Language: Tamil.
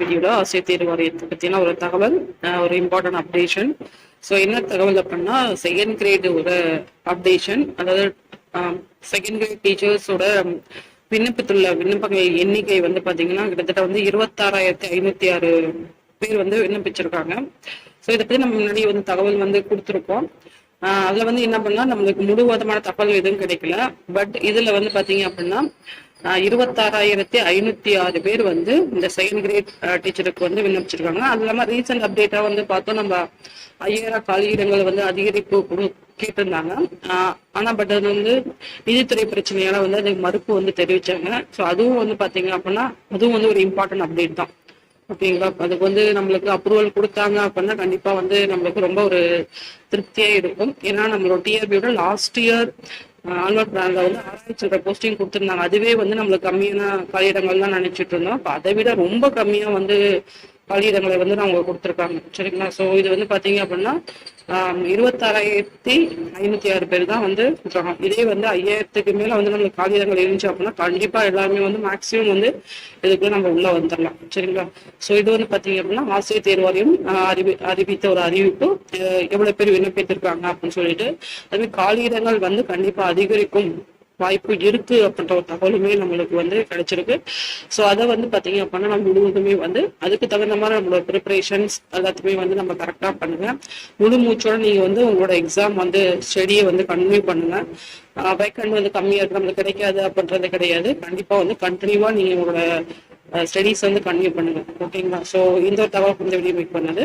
வீடியோல ஆசிய தேர்வு வாரியத்தை பற்றின ஒரு தகவல் அஹ் ஒரு இம்பார்ட்டன்ட் அப்டேஷன் ஸோ என்ன தகவல் அப்படின்னா செகண்ட் கிரேட் ஒரு அப்டேஷன் அதாவது செகண்ட் கிரேட் டீச்சர்ஸோட விண்ணப்பத்துள்ள விண்ணப்பங்கள் எண்ணிக்கை வந்து பாத்தீங்கன்னா கிட்டத்தட்ட வந்து இருபத்தாறாயிரத்தி ஐநூத்தி ஆறு பேர் வந்து விண்ணப்பிச்சிருக்காங்க. ஸோ இதை பத்தி நம்ம முன்னாடி வந்து தகவல் வந்து கொடுத்துருக்கோம். ஆஹ் அதுல வந்து என்ன பண்ணா நம்மளுக்கு முழுவதமான தகவல் எதுவும் கிடைக்கல. பட் இதுல வந்து பாத்தீங்க அப்படின்னா இருபத்தாறாயிரத்தி ஐநூத்தி ஆறு பேர் வந்து இந்த செகண்ட் கிரேட் டீச்சருக்கு வந்து விண்ணப்பிச்சிருக்காங்க. அது இல்லாம ரீசெண்ட் அப்டேட்டா வந்து பார்த்தோம் நம்ம ஐயாயிரம் காலியிடங்கள் வந்து அதிகரிப்பு கேட்டிருந்தாங்க. ஆஹ் ஆனா பட் அது வந்து நிதித்துறை பிரச்சனையால வந்து அது மறுப்பு வந்து தெரிவிச்சாங்க. ஸோ அதுவும் வந்து பாத்தீங்க அப்படின்னா அதுவும் வந்து ஒரு இம்பார்ட்டன்ட் அப்டேட் தான். ஓகேங்களா? அதுக்கு வந்து நம்மளுக்கு அப்ரூவல் கொடுத்தாங்க அப்படின்னா கண்டிப்பா வந்து நம்மளுக்கு ரொம்ப ஒரு திருப்தியா இருக்கும். ஏன்னா நம்மளோட டிஆர்பியோட லாஸ்ட் இயர் ஆன்வல் பிளான்ல வந்து ஆராய்ச்சி போஸ்டிங் கொடுத்துருந்தாங்க. அதுவே வந்து நம்மளுக்கு கம்மியான காலியிடங்கள் தான் நினைச்சிட்டு இருந்தோம். இப்போ அதை விட ரொம்ப கம்மியா வந்து காலியிடங்களை வந்து அவங்க கொடுத்துருக்காங்க. சரிங்களா? ஸோ இது வந்து பாத்தீங்க அப்படின்னா இருபத்தாறாயிரத்தி ஐநூத்தி ஆறு பேர் தான் வந்து கொடுத்துருக்காங்க. இதே வந்து ஐயாயிரத்துக்கு மேல வந்து நம்மளுக்கு காலியிடங்கள் இருந்துச்சு அப்படின்னா கண்டிப்பா எல்லாருமே வந்து மேக்சிமம் வந்து இதுக்குள்ள நம்ம உள்ள வந்துடலாம். சரிங்களா? ஸோ இது வந்து பாத்தீங்க அப்படின்னா ஆசிரியர் தேர்வாரியம் அறிவி அறிவித்த ஒரு அறிவிப்பு. எவ்வளவு பேர் விண்ணப்பித்திருக்காங்க அப்படின்னு சொல்லிட்டு அதுவே காலியிடங்கள் வந்து கண்டிப்பா அதிகரிக்கும் வாய்ப்பு இருக்கு அப்படின்ற ஒரு தகவலுமே நம்மளுக்கு வந்து கிடைச்சிருக்கு. ஸோ அதை வந்து பாத்தீங்க அப்படின்னா நம்ம முழுவதுமே வந்து அதுக்கு தகுந்த மாதிரி நம்மளோட ப்ரிப்பரேஷன்ஸ் எல்லாத்தையுமே வந்து நம்ம கரெக்டா பண்ணுங்க. முழு மூச்சோட நீங்க வந்து உங்களோட எக்ஸாம் வந்து ஸ்டடியை வந்து கன்டினியூ பண்ணுங்க. வேக்கண்ட் வந்து கம்மியா இருக்கு நம்மளுக்கு கிடைக்காது அப்படின்றது கிடையாது. கண்டிப்பா வந்து கண்டினியூவா நீங்க உங்களோட ஸ்டடீஸ் வந்து கன்டினியூ பண்ணுங்க. ஓகேங்களா ஸோ இந்த ஒரு தகவல் இந்த வீடியோ மேக் பண்ணது.